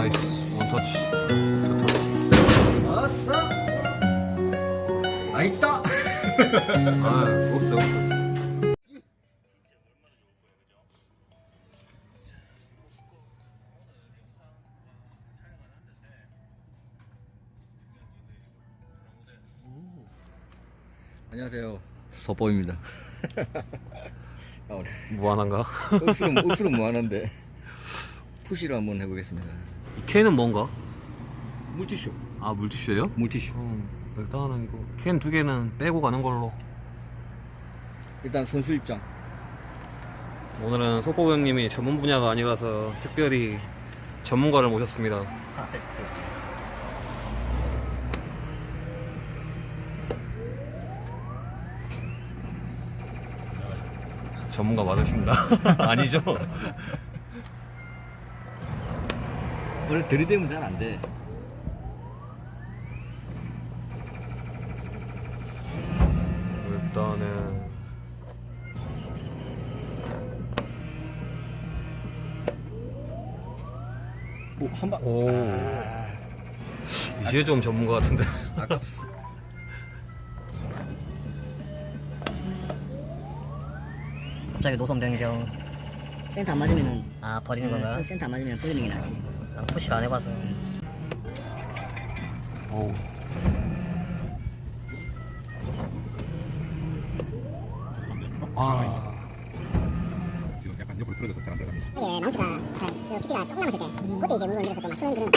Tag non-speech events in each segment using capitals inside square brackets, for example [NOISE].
나이스. 원터치. 투터치 아싸 아 있다. [LAUGHS] 아 없어 없어. 안녕하세요. 서보입니다. [LAUGHS] 아, 무한한가? 억수로 억수로 [LAUGHS] 무한한데. 푸시를 한번 해보겠습니다. 이 캔은 뭔가? 물티슈 아 물티슈예요? 물티슈 음, 일단은 이거 캔 두 개는 빼고 가는 걸로 일단 선수 입장 오늘은 속보 형님이 전문 분야가 아니라서 특별히 전문가를 모셨습니다 전문가 맞으십니다 [LAUGHS] 아니죠? 원래 들이대면 잘 안 돼. 일단은 오 한 방. 오. 이제 좀 전문가 같은데. 아깝어 갑자기 노선 변경. 센터 안 맞으면은 아 버리는 건가? 네, 센터 안 맞으면 버리는 게 낫지. 난 푸시를 안 해봐서. 오 아, 지금 약간 옆으로 틀어져서 잘안 들어갑니다. 이게 마운트가 저 PP가 조금 남았을 때 그때 이제 물건 밀어서 또 맞추는 그런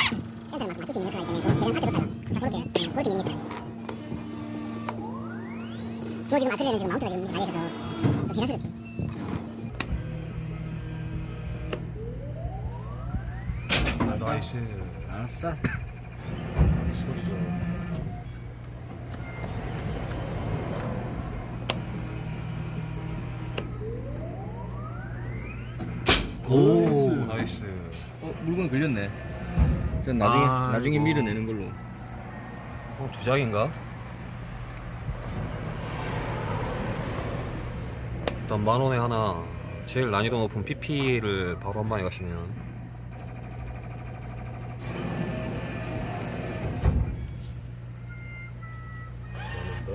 센터를 막 맞출 수 있는 역할이기 때문에 좀 최대한 아껴뒀다가 저렇게 그렇게 밀리니까 저 지금 아크릴에는 지금 마운트가 지금 나에 있어서 좀 비상스럽지 나이스 아싸. 오 나이스. 어 물건 걸렸네. 전 나중에 아이고. 나중에 밀어내는 걸로. 어, 주작인가? 일단 만 원에 하나. 제일 난이도 높은 PP를 바로 한 방에 가시네요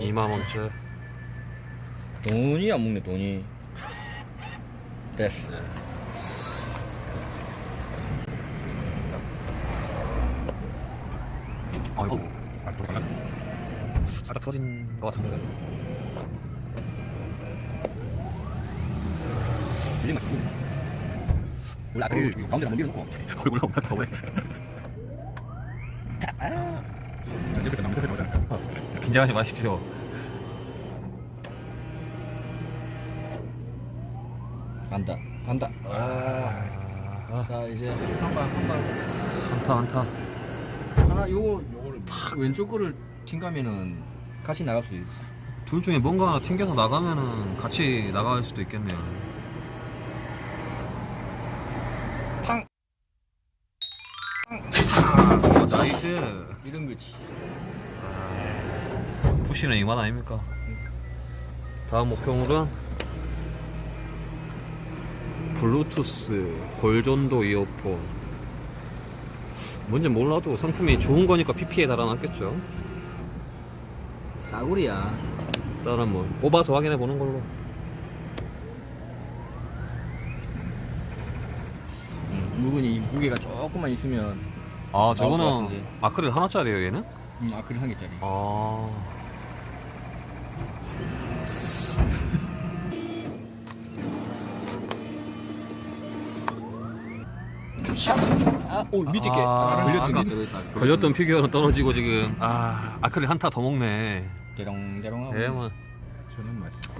2만 원째 돈이 안 먹네 돈이. 됐어. 아이고. 아, 또 달랐지. 살짝 터진 것 같은데. 안 돼. 원래 아크릴 가운데 한번 밀어놓고 거기 올라온다 왜 전 옆에 남자 옆에 나오잖아. 긴장하지 마십시오. 간다 간다. 아, 자 이제 한방한방 한타 한타. 하나 요거 요거를 탁 왼쪽 거를 팅 가면은 같이 나갈 수 있어 둘 중에 뭔가 하나 튕겨서 나가면은 같이 나갈 수도 있겠네요. 팡. 아, 나이스. 이런 거지 푸시는 이만 아닙니까? 다음 목표물은 블루투스 골전도 이어폰 뭔지 몰라도 상품이 좋은 거니까 PP에 달아놨겠죠 싸구리야 일단은 뭐 뽑아서 확인해 보는 걸로 음, 물건이 무게가 조금만 있으면 아 나올 것 저거는 같은데. 아크릴 하나짜리예요 얘는? 음, 아크릴 한 개짜리 아 아 오 밑에 게 아, 걸렸던 게 들어있다. 걸렸던 피규어는 떨어지고 지금. 아 아크릴 한타 더 먹네. 대롱대롱하고. 얘만 저는 맛있어.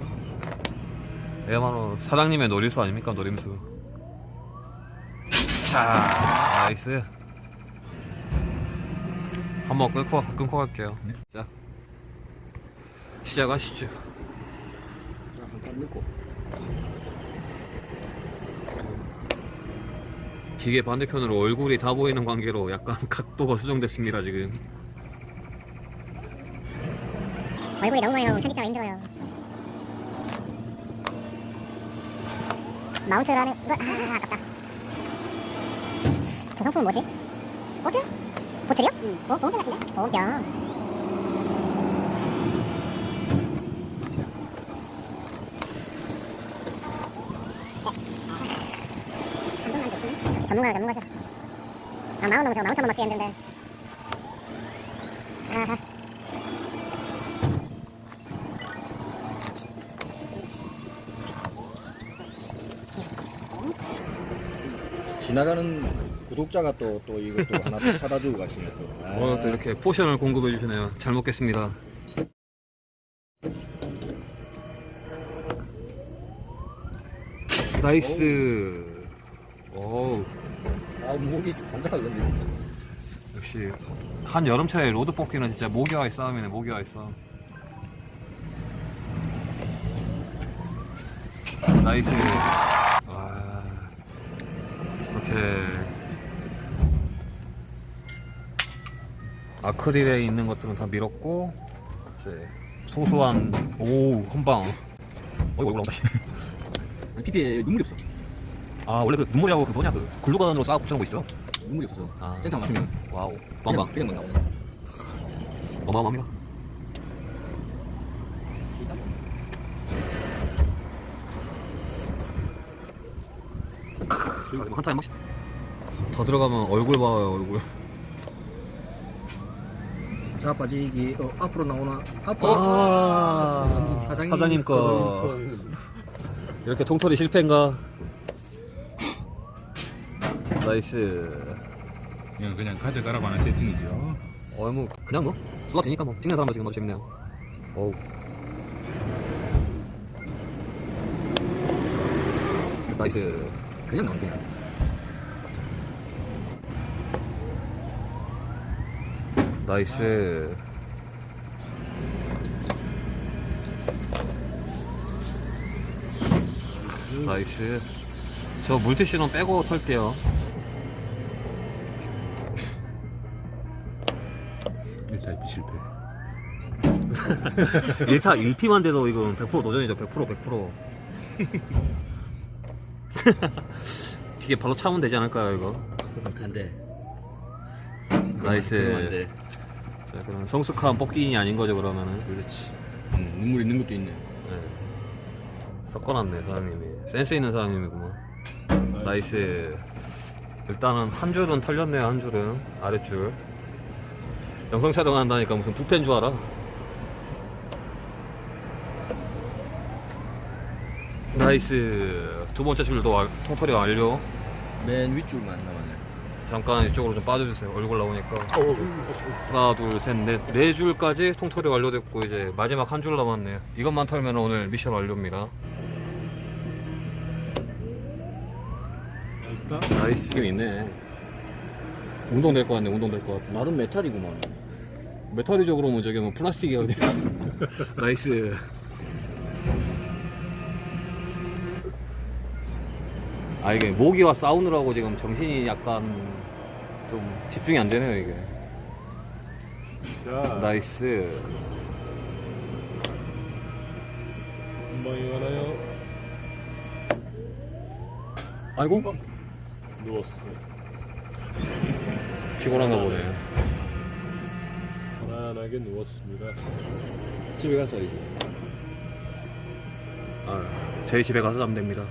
얘만로 사장님의 노림수 아닙니까? 노림수. 자 나이스. 한번 끊고 가- 끊고 갈게요. 자 시작하시죠. 한칸 넣고 기계 반대편으로 얼굴이 다 보이는 관계로 약간 [LAUGHS] 각도가 수정됐습니다 지금 얼굴이 너무 많이 나오면 편집하기 힘들어요. 마운트라는 거, 아, 아깝다. 저 상품은 뭐지? 보트? 보트요? 응. 보, 보트 같은데? 보경. 전문가 전문가죠. 아 마운 너무 저 마운 한번 맞게 했는데. 아하. 지나가는 구독자가 또 또 이것도 하나 또 사다 주고 가시네 또. 아, 오늘 또 이렇게 포션을 공급해 주시네요. 잘 먹겠습니다. 나이스. 오, 아 목이 반짝하게 걸리네. 역시 한 여름철에 로드 뽑기는 진짜 모기와의 싸움이네. 모기와의 싸움. 나이스. 와, 이렇게 아크릴에 있는 것들은 다 밀었고 이제 소소한 오 한방. 어이구 올라온다. [LAUGHS] PP에 눈물이 없어. 아 원래 그 눈물이라고 그 뭐냐 그 글루건으로 쌓아 붙여놓은 거 있죠? 눈물이 없어서. 아. 센터 맞추면 와우. 빵빵. 그냥 막 나오네. 어마어마합니다. 한타임 막더 들어가면 얼굴 봐요 얼굴. 자 빠지기 어, 앞으로 나오나 앞으로 아 사장님 사장님 거 이렇게 통털이 실패인가? 나이스. 이건 그냥 가져가라고 하는 세팅이죠. 어, 뭐 그냥 뭐 쏟아지니까 뭐 찍는 사람도 지금 너무 재밌네요. 어우. 나이스. 그냥 나오네 그냥. 나이스. 나이스. 저 물티슈는 빼고 털게요. 실패. [LAUGHS] 1타 1피만 돼도 이건 100% 도전이죠. 100% 100%. 뒤에 바로 차면 되지 않을까요, 이거? 안 돼. 나이스. 안 돼. 자, 그럼 성숙한 뽑기인이 아닌 거죠, 그러면은. 그렇지. 음, 눈물 있는 것도 있네. 네. 섞어놨네, 사장님이. 센스 있는 사장님이구만. 나이스. 일단은 한 줄은 털렸네요, 한 줄은. 아랫줄. 영상 촬영한다니까 무슨 부패인 줄 알아. 나이스. 두 번째 줄도 완- 통털이 완료. 맨 윗줄만 남았네. 잠깐 이쪽으로 좀 빠져주세요. 얼굴 나오니까. 하나, 둘, 셋, 넷. 네 줄까지 통털이 완료됐고, 이제 마지막 한 줄 남았네요. 이것만 털면 오늘 미션 완료입니다. 나이스. 있네. 운동 될 것 같네, 운동 될 것 같아. 나름 메탈이구만. 메탈이적으로 뭐 저기 뭐 플라스틱이야, 그냥. [LAUGHS] 나이스. 아, 이게 모기와 싸우느라고 지금 정신이 약간 좀 집중이 안 되네요, 이게. 나이스. 한 방에 가나요? 아이고, 누웠어. 피곤한가 보네. 편안하게 누웠습니다. 집에 가서 이제. 아, 저희 집에 가서 자면 됩니다.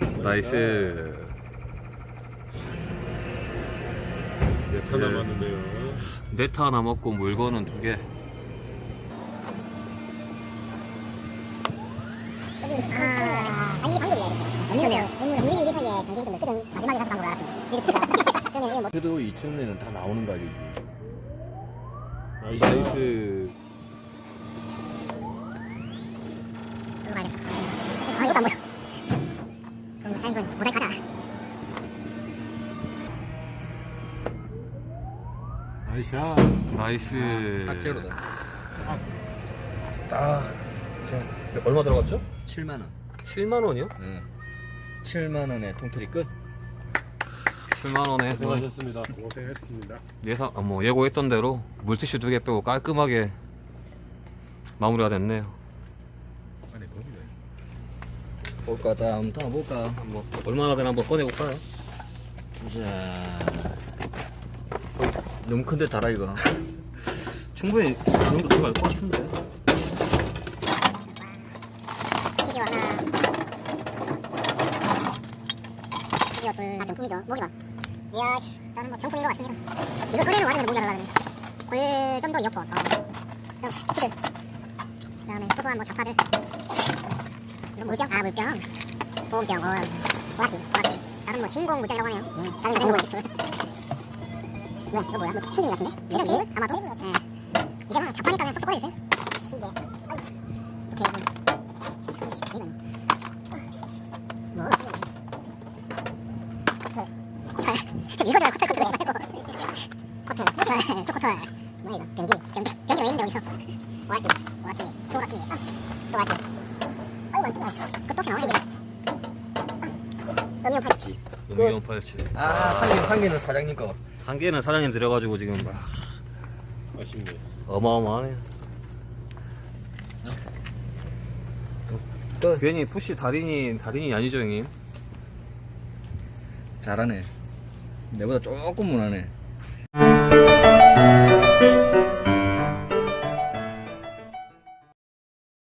[LAUGHS] 나이스. 네타 남았는데요. 네타 하나 먹고 물건은 두 개. 아, 아니 우리 우리 사이에 좀. 마지막에 가서 알았어. 이렇게. 그러면 이거 뭐 그래도 2층에는 다 나오는 가격이지. 아이씨. 나이스. 아 이것도 안 보여. 좀 사인 건 모자이크 하자. 아이샤. 나이스. 딱 제로다. 딱. 자, 얼마 들어갔죠? 7만 원. 7만 원이요? 응. 7만 원에 통틀이 끝. 7만 원에 해서 수고하셨습니다. 고생했습니다. 예상 아, 뭐 예고했던 대로 물티슈 두 개 빼고 깔끔하게 마무리가 됐네요. 볼까? 자, 한번 더 볼까? 뭐 얼마나 되나 한번 꺼내 볼까요? 자. 너무 큰데 달아 이거. [LAUGHS] 충분히 이 정도 들어갈 것 같은데. 이게 하나 이거 둘 아, 정품이죠 목이 봐 이야 씨 나는 뭐 정품인 것 같습니다. 이거 꺼내는 와중에 목이 하려고 그러네 골점도 이었고 어. 그다음 스티드 그다음에 소소한 뭐 자파들. 이거 물병? 아 물병. 보온병. 어 보라티 보라티 다른 뭐 진공 물병이라고 하네요. 음, 자전거 자전거 뭐야 이거 뭐야? 뭐 충전기 같은데? 충전기? 아마도? 네. 이제 막 자파니까 그냥 쏙쏙 꺼내주세요 시계 아유 이렇게 이거 뭐? 코털. 코털. 좀 이거잖아, 코털 컨트롤 말고. 코털. 코털. 또 코털. 뭐야 이거? 변기. 변기. 변기 왜 있는데. 또 오라티. 아, 또 오라티. 아이고, 또 오라티. 그또 나오네, 이게. 음용 팔찌. 음용 팔찌. 아, 한 개, 한 개는 사장님 거. 한 개는 사장님 드려가지고 지금 막 아쉽네. 어마어마하네. 또 괜히 푸시 달인이 달인이 아니죠 형님? 잘하네. 내보다 조금 못하네.